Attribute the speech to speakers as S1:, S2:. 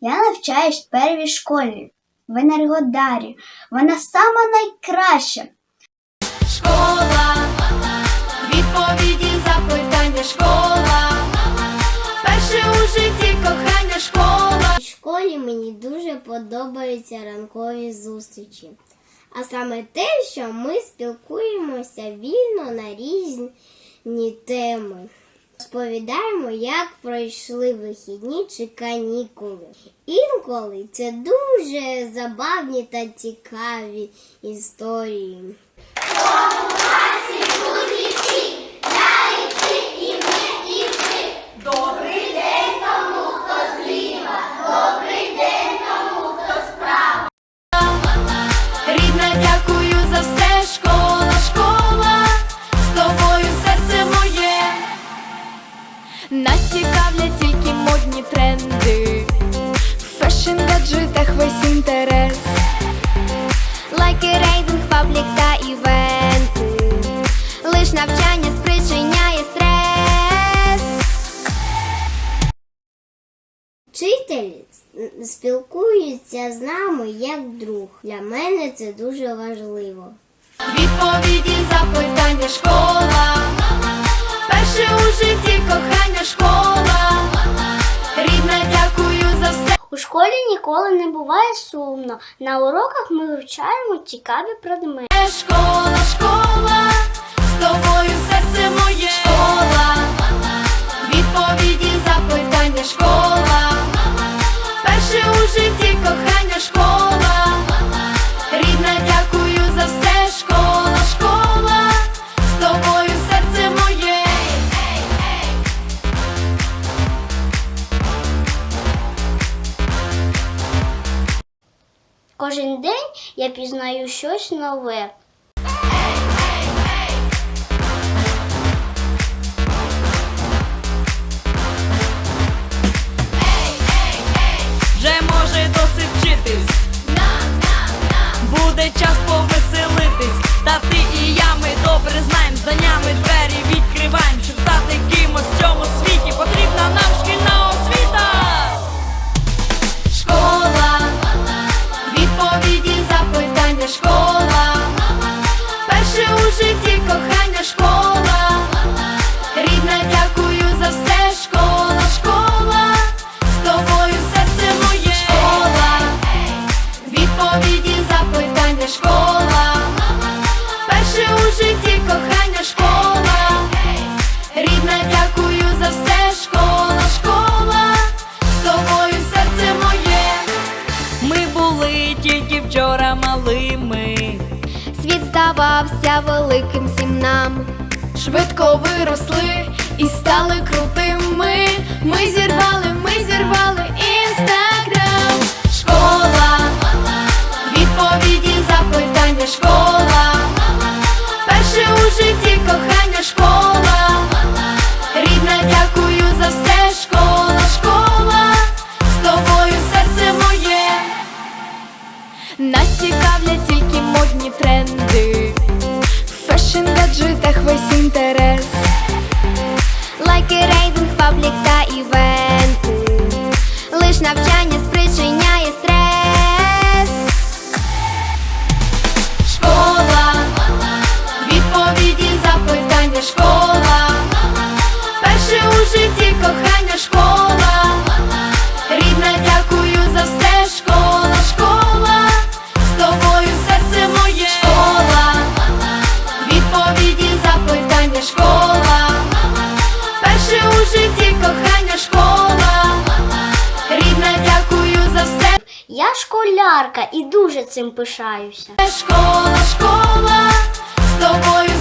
S1: Я навчаюсь в первій школі в Енергодарі. Вона сама найкраща.
S2: Школа, відповіді, запитання, школа, перше у житті кохання, школа.
S3: У школі мені дуже подобаються ранкові зустрічі. А саме те, що ми спілкуємося вільно на різні теми. Розповідаємо, як пройшли вихідні чи канікули. Інколи це дуже забавні та цікаві історії.
S2: Інтерес. Лайки, рейтинг, паблік та івенти. Лиш навчання спричиняє стрес.
S3: Вчитель спілкується з нами як друг. Для мене це дуже важливо.
S2: Відповіді, запитання, школа. Перше у житті кохання, школа.
S1: Буває сумно. На уроках ми вивчаємо цікаві предмети. Кожен день я пізнаю щось нове.
S2: Запитання, школа. Перше у житті кохання, школа. Рідна, дякую за все, школа, школа. З тобою серце моє.
S4: Ми були тільки вчора малими.
S2: Світ здавався великим всім нам. Швидко виросли і стали крутими. Ми зірвали, ми житті кохання, школа. Рідна, дякую за все, школа, школа. З тобою серце моє. Нас цікавлять тільки модні тренди, в фешн гаджетах весь інтерес. Запитання, школа. Перше у житті кохання, школа. Рідна, дякую за все, школа, школа. З тобою серце моє. Школа, відповіді, запитання, школа. Перше у житті кохання, школа. Рідна, дякую за все.
S1: Я школярка і дуже цим пишаюся.
S2: Школа, школа, з тобою